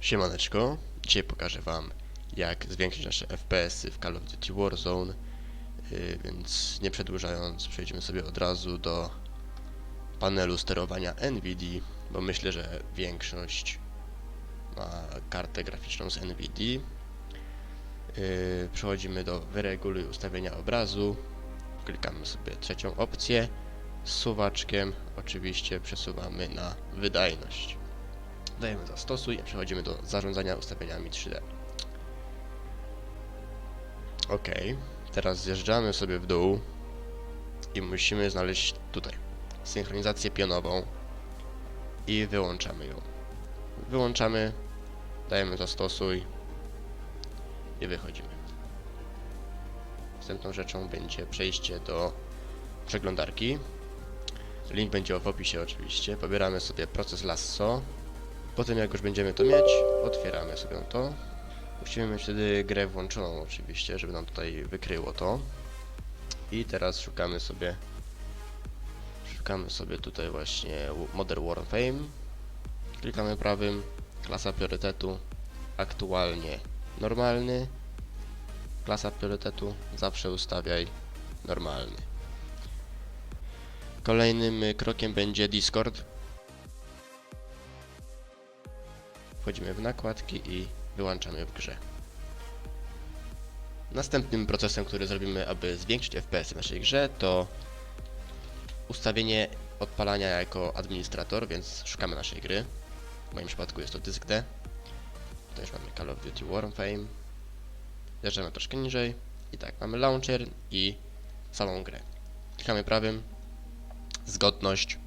Siemaneczko, dzisiaj pokażę Wam jak zwiększyć nasze FPS-y w Call of Duty Warzone, yy, więc nie przedłużając przejdziemy sobie od razu do panelu sterowania NVIDIA, bo myślę, że większość ma kartę graficzną z NVIDIA. Yy, przechodzimy do wyreguluj ustawienia obrazu, klikamy sobie trzecią opcję, z suwaczkiem oczywiście przesuwamy na wydajność. Dajemy zastosuj i przechodzimy do zarządzania ustawieniami 3D. Ok, teraz zjeżdżamy sobie w dół i musimy znaleźć tutaj synchronizację pionową i wyłączamy ją. Wyłączamy, dajemy zastosuj i wychodzimy. Następną rzeczą będzie przejście do przeglądarki. Link będzie w opisie oczywiście. Pobieramy sobie proces lasso. Potem jak już będziemy to mieć, otwieramy sobie to. Musimy mieć wtedy grę włączoną oczywiście, żeby nam tutaj wykryło to. I teraz szukamy sobie szukamy sobie tutaj właśnie Modern Warfare. Klikamy prawym, klasa priorytetu, aktualnie normalny. Klasa priorytetu zawsze ustawiaj normalny. Kolejnym krokiem będzie Discord. Wchodzimy w nakładki i wyłączamy w grze. Następnym procesem, który zrobimy, aby zwiększyć FPS w naszej grze, to ustawienie odpalania jako administrator, więc szukamy naszej gry. W moim przypadku jest to dysk D. Tutaj już mamy Call of Duty Warframe. Zjeżdżamy troszkę niżej. I tak, mamy launcher i samą grę. Klikamy prawym, zgodność.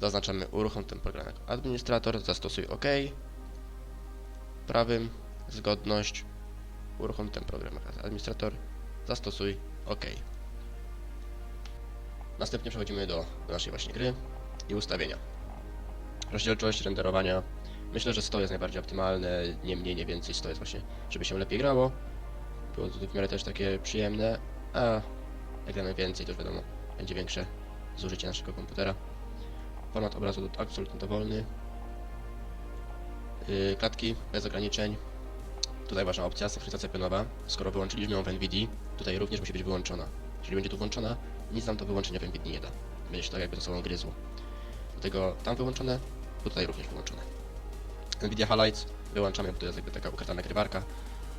Zaznaczamy uruchom ten program jako administrator, zastosuj OK. Prawym, zgodność, uruchom ten program administrator, zastosuj OK. Następnie przechodzimy do, naszej właśnie gry i ustawienia. Rozdzielczość renderowania. Myślę, że 100 jest najbardziej optymalne, nie mniej, nie więcej 100 jest właśnie, żeby się lepiej grało. Było to w miarę też takie przyjemne, a jak damy więcej, to już wiadomo, będzie większe zużycie naszego komputera. Format obrazu absolutnie dowolny. Yy, klatki bez ograniczeń. Tutaj ważna opcja, synchronizacja pionowa. Skoro wyłączyliśmy ją w NVIDIA, tutaj również musi być wyłączona. Jeżeli będzie tu włączona, nic nam to wyłączenia w NVIDIA nie da. Będzie się tak jakby to sobą gryzło. Dlatego tam wyłączone, tutaj również wyłączone. NVIDIA Highlights wyłączamy, bo to jest jakby taka ukryta nagrywarka,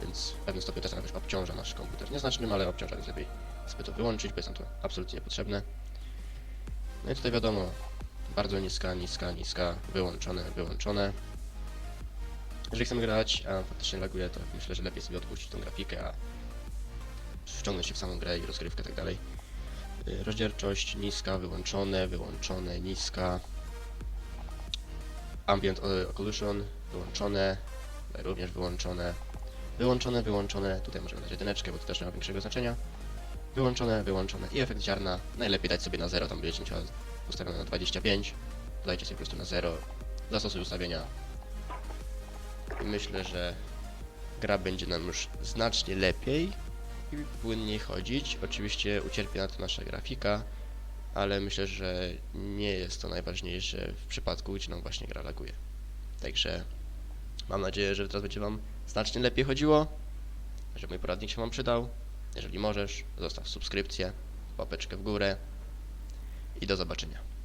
więc w pewnym stopniu też jakoś obciąża nasz komputer. Nieznacznym, ale obciąża, więc lepiej sobie to wyłączyć, bo jest nam to absolutnie niepotrzebne. No i tutaj wiadomo, bardzo niska, niska, niska, wyłączone, wyłączone. Jeżeli chcemy grać, a faktycznie laguje, to myślę, że lepiej sobie odpuścić tą grafikę, a wciągnąć się w samą grę i rozgrywkę tak dalej. Y, Rozdzielczość niska, wyłączone, wyłączone, niska. Ambient Occlusion wyłączone, również wyłączone. Wyłączone, wyłączone, tutaj możemy dać jedyneczkę, bo to też nie ma większego znaczenia. Wyłączone, wyłączone i efekt ziarna najlepiej dać sobie na 0, tam będziecie musiał ustawione na 25. Dajcie sobie po prostu na 0, zastosuj ustawienia. Myślę, że gra będzie nam już znacznie lepiej i płynniej chodzić. Oczywiście ucierpi na to nasza grafika, ale myślę, że nie jest to najważniejsze w przypadku, gdzie nam właśnie gra laguje. Także mam nadzieję, że teraz będzie Wam znacznie lepiej chodziło, że mój poradnik się Wam przydał. Jeżeli możesz, zostaw subskrypcję, łapeczkę w górę i do zobaczenia.